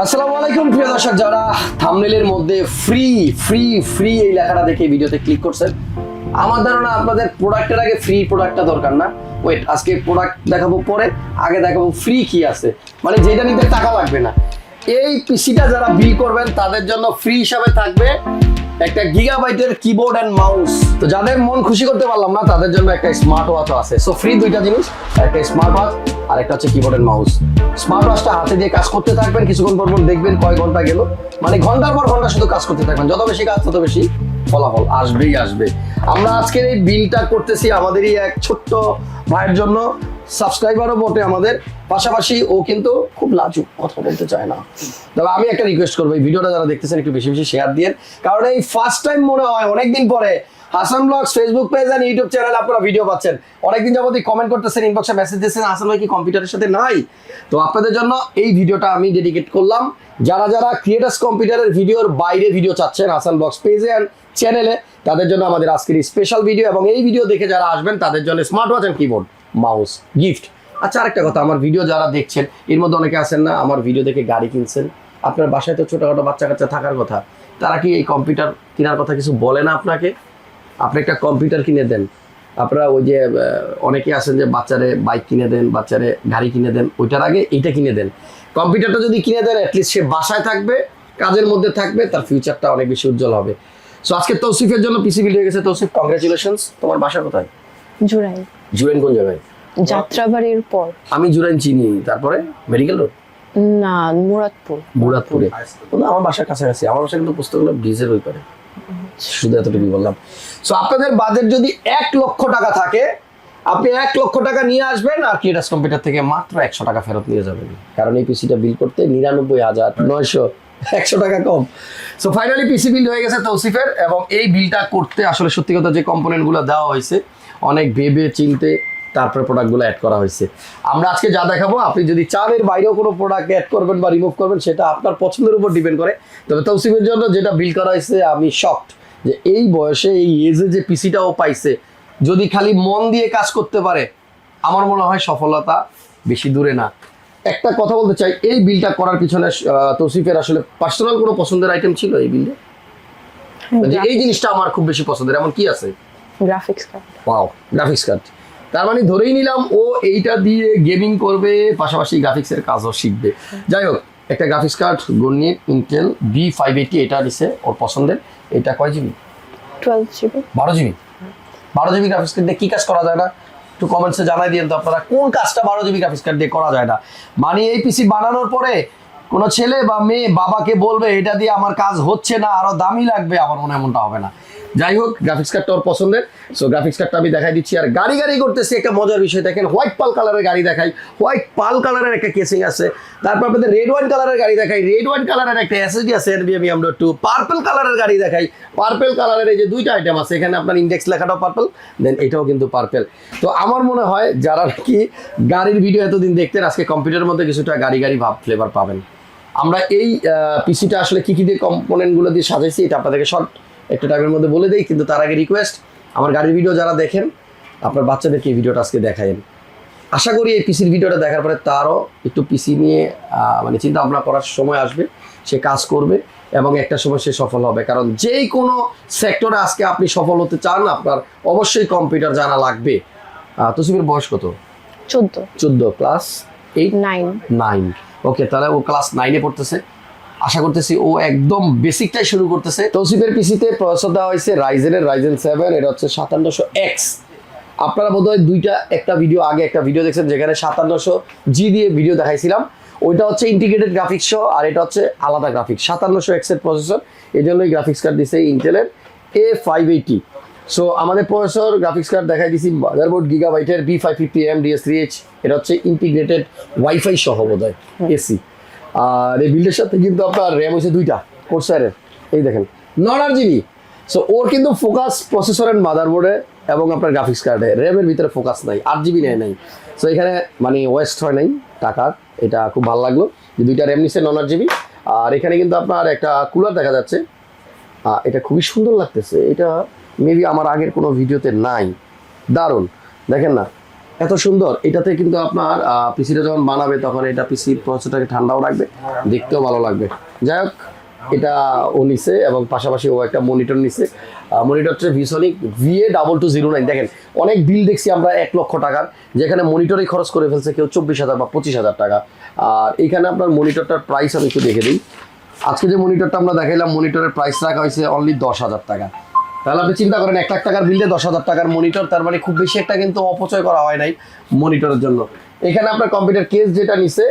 আসসালামু আলাইকুম, প্রিয় দর্শক যারা থামনেলের মধ্যে ফ্রি ফ্রি ফ্রি এই লেখাটা দেখে ভিডিওতে ক্লিক করছেন, আমার ধারণা আপনাদের প্রোডাক্টের আগে ফ্রি প্রোডাক্টটা দরকার না। ওয়েট আজকে প্রোডাক্ট দেখাবো পরে, আগে দেখাবো ফ্রি কি আছে। মানে যেটা নিতে টাকা লাগবে না। এই পিসিটা যারা বিল করবেন, তাদের জন্য ফ্রি হিসাবে থাকবে একটা গিগাবাইটের কিবোর্ড এন্ড মাউস তো যাদের মন খুশি করতে পারলাম না, তাদের জন্য একটা স্মার্ট ওয়াচও আছে। সো ফ্রি দুইটা জিনিস, একটা স্মার্ট ওয়াচ আর একটা হচ্ছে কিবোর্ড এন্ড মাউস স্মার্ট ওয়াচটা হাতে দিয়ে কাজ করতে থাকবেন, কিছুক্ষণ পর পর দেখবেন কয় ঘণ্টা গেল। মানে ঘণ্টার পর ঘণ্টা শুধু কাজ করতে থাকবেন। যত বেশি কাজ, তত বেশি ফলাফল আসবেই, আসবে। আমরা আজকের এই বিলটা করতেছি আমাদেরই এক ছোট্ট ভাইয়ের জন্য। সাবস্ক্রাইবারও বটে আমাদের। পাশাপাশি ও কিন্তু খুব লাজুক, কথা বলতে চায় না। তবে আমি একটা রিকোয়েস্ট করব, এই ভিডিওটা যারা দেখতেছেন একটু বেশি বেশি শেয়ার দিয়ে। কারণ এই ফার্স্ট টাইম মনে হয়, অনেকদিন পরে হাসান ব্লগস ফেসবুক পেজ আর ইউটিউব চ্যানেল আপনারা ভিডিও পাচ্ছেন। অনেকদিন যাবতই কমেন্ট করতেছেন ইনবক্সে মেসেজ দিচ্ছেন, হাসান ভাই কি কম্পিউটারের সাথে নাই? তো আপনাদের জন্য এই ভিডিওটা আমি ডেডিকেট করলাম। যারা যারা ক্রিয়েটার্স কম্পিউটারের ভিডিওর বাইরে ভিডিও চাচ্ছেন, হাসান ব্লগস পেজে অ্যান্ড চ্যানেলে তাদের জন্য আমাদের আজকের স্পেশাল ভিডিও এবং এই ভিডিও দেখে যারা আসবেন, তাদের জন্য smart watch and keyboard mouse, gift. আচ্ছা আরেকটা কথা, আমার ভিডিও যারা দেখছেন, এর মধ্যে অনেকে আছেন না, আমার ভিডিও দেখে গাড়ি কিনছেন। আপনার বাসায় তো ছোটোখাটো বাচ্চা কাচ্চা থাকার কথা। তারা কি এই কম্পিউটার কেনার কথা কিছু বলে না আপনাকে? আপনি একটা কম্পিউটার কিনে দেন। আপনারা ওই যে অনেকে আছেন যে বাচ্চারে বাইক কিনে দেন, বাচ্চারে গাড়ি কিনে দেন, ওইটার আগে এইটা কিনে দেন। কম্পিউটারটা যদি কিনে দেন অ্যাটলিস্ট সে বাসায় থাকবে, কাজের মধ্যে থাকবে, তার ফিউচারটা অনেক বেশি উজ্জ্বল হবে। সো আজকে তৌসিফের জন্য পিসি বিল হয়ে গেছে। তৌসিফ কংগ্রেচুলেশনস তোমার বাসা কোথায়? জুরাইন। জুরেন কোন জায়গায়? যাত্রাবাড়ির পর। আমি জুরাইন চিনি তারপরে মেডিকেল রোড? না মুরাদপুর। মুরাদপুরে। আমার বাসার কাছাকাছি আমার বাসা কিন্তু পুস্তকগুলো ব্রিজের ওই পারে। শুধু এতটুকু বললাম। সো আপনাদের বাজেট যদি এক লক্ষ টাকা থাকে আপনি এক লক্ষ টাকা নিয়ে আসবেন আর ক্রিয়েটার্স কম্পিউটার থেকে মাত্র একশো টাকা ফেরত নিয়ে যাবেন। কারণ এই পিসিটা বিল করতে নিরানব্বই হাজার নয়শো একশো টাকা কম। সো ফাইনালি পিসি বিল হয়ে গেছে তৌসিফের এবং এই বিলটা করতে আসলে সত্যি কথা যে কম্পোনেন্টগুলো দেওয়া হয়েছে অনেক ভেবে চিনতে তারপরে প্রোডাক্টগুলো অ্যাড করা হয়েছে। আমরা আজকে যা দেখাবো আপনি যদি চানের বাইরেও কোনো প্রোডাক্ট অ্যাড করবেন বা রিমুভ করবেন সেটা আপনার পছন্দের উপর ডিপেন্ড করে। তবে তৌসিফের জন্য যেটা বিল করা হয়েছে আমি শকড যে এই বয়সে এই এজে যে পিসিটাও পাইছে যদি খালি মন দিয়ে কাজ করতে পারে আমার মনে হয় সফলতা বেশি দূরে না। একটা কথা বলতে চাই এই বিলটা করার পিছনে তৌসিফের আসলে পার্সোনাল কোনো পছন্দের আইটেম ছিল এই বিলে যে এই জিনিসটা আমার খুব বেশি পছন্দের এমন কি আছে? Graphics card wow graphics card তার মানে ধরেই নিলাম ও এইটা দিয়ে গেমিং করবে পাশাপাশি গ্রাফিক্সের কাজও শিখবে। যাই হোক একটা গ্রাফিক্স কার্ড গুনিয়ে ইন্টেল বি ফাইভ এইটি এটা দিছে ওর পছন্দের। এটা কয় জিবি টুয়েলভ জিবি বারো জিবি বারো জিবি গ্রাফিক্স কার্ড দিয়ে কী কাজ করা যায় না? একটু কমেন্টসে জানাই দিন তো আপনারা কোন কাজটা বারো জিবি গ্রাফিক্স কার্ড দিয়ে করা যায় না? মানে এই পিসি বানানোর পরে কোনো ছেলে বা মেয়ে বাবাকে বলবে এটা দিয়ে আমার কাজ হচ্ছে না আরও দামি লাগবে। আমার মনে এমনটা হবে না। যাই হোক গ্রাফিক্স কার্ডটা ওর পছন্দের। সো গ্রাফিক্স কার্ডটা আমি দেখাই দিচ্ছি। আর গাড়ি গাড়ি করতেছি একটা মজার বিষয়। দেখেন হোয়াইট পাল কালারের গাড়ি দেখাই। হোয়াইট পাল কালারের একটা কেসিং আছে। তারপর আপনাদের রেড ওয়াইন কালারের গাড়ি দেখাই। রেড ওয়াইন কালারের একটা এসএসডি আছে এনবিএম টু পার্পল কালারের গাড়ি দেখাই। পার্পল কালারের এই যে দুইটা আইটেম আছে, এখানে আপনার ইন্ডেক্স লেখাটাও পার্পল দেন এটাও কিন্তু পার্পল তো আমার মনে হয় যারা নাকি গাড়ির ভিডিও এতদিন দেখতেন, আজকে কম্পিউটারের মধ্যে কিছুটা গাড়ি গাড়ি ভাব ফ্লেভার পাবেন। আমরা এই পিসিটা আসলে কী কী দিয়ে কম্পোনেন্টগুলো দিয়ে সাজাইছি, এটা আপনাদেরকে শর্ট একটা টাইমের মধ্যে বলে দেই কিন্তু তার আগে রিকোয়েস্ট আমার গাড়ির ভিডিও যারা দেখেন আপনার বাচ্চাদেরকে এই ভিডিওটা আজকে দেখায়েন। আশা করি এই পিসির ভিডিওটা দেখার পরে তারও একটু পিসি নিয়ে মানে চিন্তা ভাবনা করার সময় আসবে সে কাজ করবে এবং একটা সময় সে সফল হবে। কারণ যেই কোনো সেক্টরে আজকে আপনি সফল হতে চান আপনার অবশ্যই কম্পিউটার জানা লাগবে। তুসিমের বয়স কত? চোদ্দ। চোদ্দ class eight nine nine okay তাহলে ও ক্লাস নাইনে পড়তেছে। আশা করতেছি ও একদম বেসিকটাই শুরু করতেছে। তৌসিফের পিসিতে প্রসেসর দেওয়া হয়েছে রাইজেনের রাইজেন সেভেন এটা হচ্ছে সাতান্নশো এক্স আপনারা বোধহয় দুইটা একটা ভিডিও আগে একটা ভিডিও দেখছেন যেখানে সাতান্নশো জি দিয়ে ভিডিও দেখাইছিলাম। ওইটা হচ্ছে ইন্টিগ্রেটেড গ্রাফিক্স সহ আর এটা হচ্ছে আলাদা গ্রাফিক্স সাতান্নশো এক্সের প্রসেসর এই জন্যই গ্রাফিক্স কার্ড দিছে ইন্টেলের এ ফাইভ এইটি সো আমাদের প্রসেসর গ্রাফিক্স কার্ড দেখাই দিছি motherboard গিগাবাইটের B five fifty M DS three H এটা হচ্ছে ইন্টিগ্রেটেড ওয়াইফাই সহ বোধ হয় এসি আর এই বিল্ডের সাথে কিন্তু আপনার র্যাম হচ্ছে দুইটা কোর্সারের এই দেখেন নন আর জিবি সো ওর কিন্তু ফোকাস প্রসেসর অ্যান্ড মাদারবোর্ডে এবং আপনার গ্রাফিক্স কার্ডে র্যামের ভিতরে ফোকাস নাই আট জিবি নেয় নাই। সো এখানে মানে ওয়েস্ট হয় নাই টাকার, এটা খুব ভালো লাগল যে দুইটা র্যাম নিচ্ছে নন আট জিবি আর এখানে কিন্তু আপনার একটা কুলার দেখা যাচ্ছে। এটা খুবই সুন্দর লাগতেছে। এটা মেবি আমার আগের কোনো ভিডিওতে নাই। দারুণ। দেখেন না এত সুন্দর, এটাতে কিন্তু আপনার পিসিটা যখন বানাবে তখন এটা পিসি প্রসেসরটাকে ঠান্ডাও রাখবে, দেখতেও ভালো লাগবে। যাই হোক, এটা ও নিছে এবং পাশাপাশি ও একটা মনিটর নিছে। মনিটরটা ViewSonic VA double two zero nine দেখেন, অনেক বিল দেখছি আমরা এক লক্ষ টাকার, যেখানে মনিটরে খরচ করে ফেলছে কেউ চব্বিশ হাজার বা পঁচিশ হাজার টাকা। আর এখানে আপনার মনিটরটার প্রাইস আমি একটু দেখে দিই। আজকে যে মনিটরটা আমরা দেখাইলাম মনিটরের প্রাইস রাখা হয়েছে অনলি দশ হাজার টাকা। তাহলে আপনি চিন্তা করেন, এক লাখ টাকার বিলে দশ হাজার টাকার মনিটর তার মানে খুব বেশি একটা কিন্তু অপচয় করা হয় নাই মনিটরের জন্য। এখানে আপনার কম্পিউটার কেস যেটা নিছে,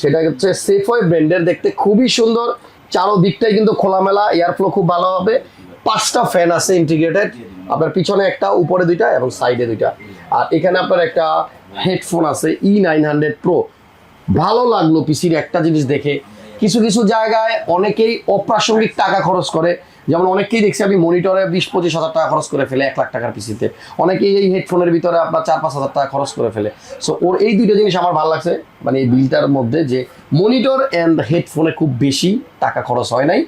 সেটা হচ্ছে সেফ সেফওয়ে ব্র্যান্ডের দেখতে খুবই সুন্দর। চারো দিকটাই কিন্তু খোলামেলা এয়ার ফ্লো খুব ভালো হবে। পাঁচটা ফ্যান আছে ইন্টিগ্রেটেড আপনার পিছনে একটা, উপরে দুইটা এবং সাইডে দুইটা। আর এখানে আপনার একটা হেডফোন আছে ই নাইন হান্ড্রেড প্রো ভালো লাগল পিসির একটা জিনিস দেখে। কিছু কিছু জায়গায় অনেকেই অপ্রাসঙ্গিক টাকা খরচ করে। যেমন অনেকেই দেখছি আমি মনিটরে বিশ, পঁচিশ হাজার টাকা খরচ করে ফেলে এক লাখ টাকার পিসিতে। অনেকেই এই হেডফোনের ভিতরে আপনার চার, পাঁচ হাজার টাকা খরচ করে ফেলে। সো ওর এই দুইটা জিনিস আমার ভালো লাগছে মানে এই বিলটার মধ্যে যে মনিটর অ্যান্ড হেডফোনে খুব বেশি টাকা খরচ হয় নাই।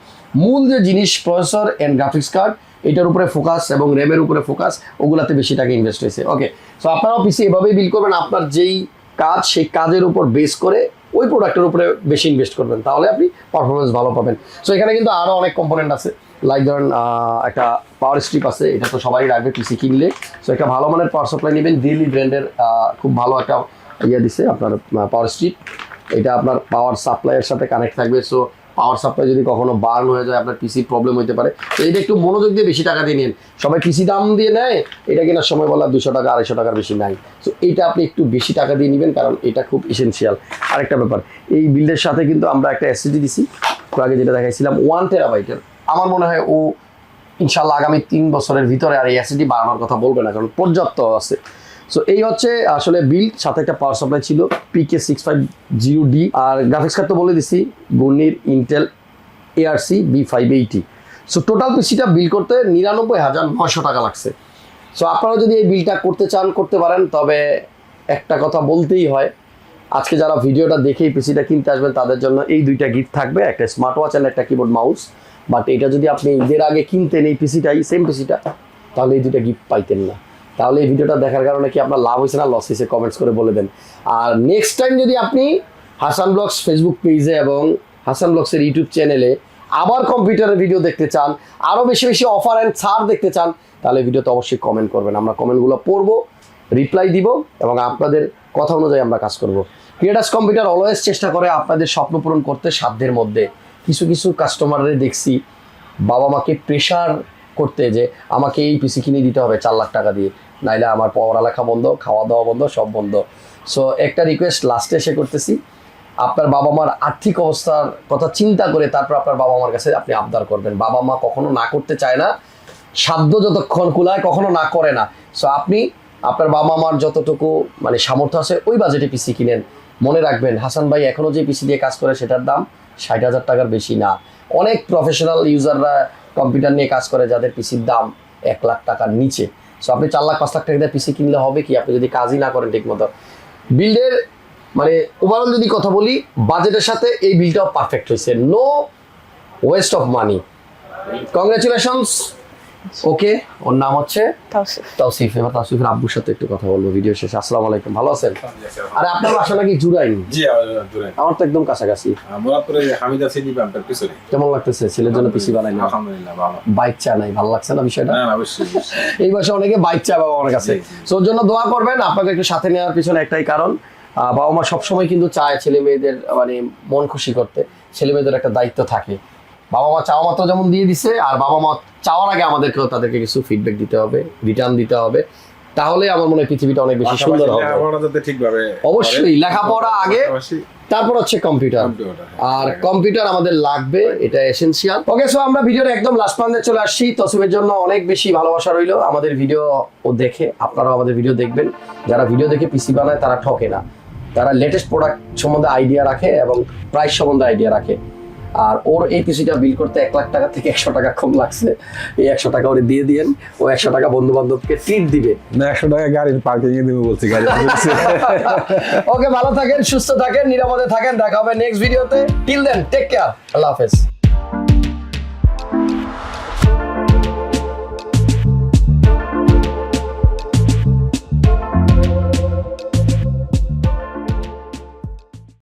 মূল যে জিনিস প্রসেসর অ্যান্ড গ্রাফিক্স কার্ড এটার উপরে ফোকাস এবং র্যামের উপরে ফোকাস ওগুলাতে বেশি টাকা ইনভেস্ট হয়েছে। ওকে সো আপনারাও পিসি এভাবেই বিল করবেন, আপনার যেই কাজ সেই কাজের উপর বেস করে ওই প্রোডাক্টের উপরে বেশি ইনভেস্ট করবেন, তাহলে আপনি পারফরমেন্স ভালো পাবেন। সো এখানে কিন্তু আরও অনেক কম্পোনেন্ট আছে। লাইক ধরেন একটা পাওয়ার স্ট্রিপ আছে, এটা তো সবাই রাখবে পিসি কিনলে সো একটা ভালো মানের পাওয়ার সাপ্লাই নেবেন দিল্লি ব্র্যান্ডের খুব ভালো একটা ইয়ে দিছে আপনার পাওয়ার স্ট্রিপ এটা আপনার পাওয়ার সাপ্লাইয়ের সাথে কানেক্ট থাকবে। সো পাওয়ার সাপ্লাই যদি কখনো বার্ন হয়ে যায়, আপনার পিসি প্রবলেম হতে পারে। তো এটা একটু মনোযোগ দিয়ে বেশি টাকা দিয়ে নিন। সবাই পিসি দাম দিয়ে নেয়, এটা কেনার সময় বলা দুশো টাকা, আড়াইশো টাকার বেশি নাই। সো এটা আপনি একটু বেশি টাকা দিয়ে নেবেন, কারণ এটা খুব এসেন্সিয়াল আরেকটা ব্যাপার, এই বিল্ডের সাথে কিন্তু আমরা একটা এসিডি দিছি। আগে যেটা দেখাইছিলাম ওয়ান টেরাবাইটের আমার মনে হয় ও ইনশাল্লাহ আগামী তিন বছরের ভিতরে আর এই অ্যাসিডি বাড়ানোর কথা বলবে না, কারণ পর্যাপ্ত আছে। সো এই হচ্ছে আসলে বিল সাথে একটা পাওয়ার সাপ্লাই ছিল PK six five zero D R graphics card তো বলে দিছি গুর্নির Intel ARC B five eighty so total পিসিটা bill করতে নিরানব্বই হাজার নয়শো টাকা লাগছে। সো আপনারা যদি এই বিলটা করতে চান, করতে পারেন, তবে একটা কথা বলতেই হয়, আজকে যারা ভিডিওটা দেখেই পিসিটা কিনতে আসবেন, তাদের জন্য এই দুইটা গিফট থাকবে, একটা স্মার্ট ওয়াচ আর একটা কিবোর্ড মাউস বাট এটা যদি আপনি ঈদের আগে কিনতেন এই পিসিটাই সেম পিসিটা তাহলে এই দুইটা গিফট পাইতেন না। তাহলে এই ভিডিওটা দেখার কারণে কি আপনার লাভ হয়েছে না? লস হয়েছে কমেন্টস করে বলে দেন। আর নেক্সট টাইম যদি আপনি হাসান ব্লগস ফেসবুক পেজে এবং হাসান ব্লগসের ইউটিউব চ্যানেলে আবার কম্পিউটারের ভিডিও দেখতে চান আরও বেশি বেশি অফার অ্যান্ড ছাড় দেখতে চান, তাহলে ভিডিওতে অবশ্যই কমেন্ট করবেন। আমরা কমেন্টগুলো পড়ব রিপ্লাই দিব এবং আপনাদের কথা অনুযায়ী আমরা কাজ করব। ক্রিয়েটার্স কম্পিউটার অলওয়েজ চেষ্টা করে আপনাদের স্বপ্ন পূরণ করতে সাধ্যের মধ্যে। কিছু কিছু কাস্টমারদের দেখছি, বাবা মাকে প্রেশার করতে যে, আমাকে এই পিসি কিনে দিতে হবে চার লাখ টাকা দিয়ে, নাইলে আমার পড়ালেখা বন্ধ, খাওয়া দাওয়া বন্ধ, সব বন্ধ। সো একটা রিকোয়েস্ট লাস্টে এসে করতেছি। আপনার বাবা মার আর্থিক অবস্থার কথা চিন্তা করে তারপর আপনার বাবা মার কাছে আপনি আবদার করবেন। বাবা মা কখনো না করতে চায় না, সাধ্য যতক্ষণ কুলায় কখনো না করে না। সো আপনি আপনার বাবা মার যতটুকু মানে সামর্থ্য আছে, ওই বাজেটে পিসি কিনেন। মনে রাখবেন, হাসান ভাই এখনও যে পিসি দিয়ে কাজ করে সেটার দাম ষাট হাজার টাকার বেশি না। অনেক প্রফেশনাল ইউজাররা কম্পিউটার নিয়ে কাজ করে যাদের পিসির দাম এক লাখ টাকার নিচে। সো আপনি চার লাখ, পাঁচ লাখ টাকা দিয়ে পিসি কিনলে হবে কি? আপনি যদি কাজই না করেন ঠিকমতো। বিল্ডের মানে ওভারঅল যদি কথা বলি বাজেটের সাথে এই বিলটাও পারফেক্ট হয়েছে। No waste of money congratulations okay ওর নাম হচ্ছে তাওসিফ। তাওসিফ। এবার তাওসিফের আব্বুর সাথে একটু কথা বলব ভিডিও শেষে। আসসালামু আলাইকুম ভালো আছেন? আরে আপনার বাসা নাকি জুরাইন? জি আমাদের দূরে আমার তো একদম কাছাকাছি। মুরাদপুরে হামিদা সিটি ব্যাংকের পিছনে। কেমন লাগতেছে? ছেলের জন্য পিসি বানাই না? আলহামদুলিল্লাহ ভালো। বাইক চা নাই ভালো লাগছে না বিষয়টা? না না অবশ্যই। এই বয়সে অনেকে বাইক চা বাবা আমার কাছে। সো ওর জন্য দোয়া করবেন আপনাকে একটু সাথে নেওয়ার পিছনে একটাই কারণ আহ, বাবা মা সবসময় কিন্তু চায় ছেলে মেয়েদের মানে মন খুশি করতে। ছেলে মেয়েদের একটা দায়িত্ব থাকে। বাবা মা চাওয়া মাত্র যেমন দিয়ে দিছে আর বাবা মা চাওয়ার আগে আমাদেরকেও তাদেরকে কিছু ফিডব্যাক দিতে হবে রিটার্ন দিতে হবে। তাহলে আমার মনে হয় পৃথিবীটা অনেক বেশি সুন্দর হবে। অবশ্যই, লেখাপড়া আগে, তারপর হচ্ছে কম্পিউটার কম্পিউটার, আর হ্যাঁ। কম্পিউটার আমাদের লাগবে এটা এসেনশিয়াল ওকে সো আমরা ভিডিওর একদম লাস্ট প্রান্তে চলে আসছি। তসিমের জন্য অনেক বেশি ভালোবাসা রইল। আমাদের ভিডিও ও দেখে আপনারাও আমাদের ভিডিও দেখবেন। যারা ভিডিও দেখে পিসি বানায় তারা ঠকে না। তারা লেটেস্ট প্রোডাক্ট সম্বন্ধে আইডিয়া রাখে এবং প্রাইস সম্বন্ধে আইডিয়া রাখে। আর ওর এই পিসিটা বিল করতে এক লাখ টাকা থেকে একশো টাকা কম লাগছে। এই একশো টাকা ওরে দিয়ে দিয়েন ও একশো টাকা বন্ধু বান্ধবকে ট্রিট দিবে। না একশো টাকা গাড়ির পার্কিং এ দেবে বলছি গাড়ি ওকে ভালো থাকেন সুস্থ থাকেন নিরাপদে থাকেন দেখা হবে নেক্সট ভিডিওতে টিল দেন টেক কেয়ার আল্লাহ হাফেজ।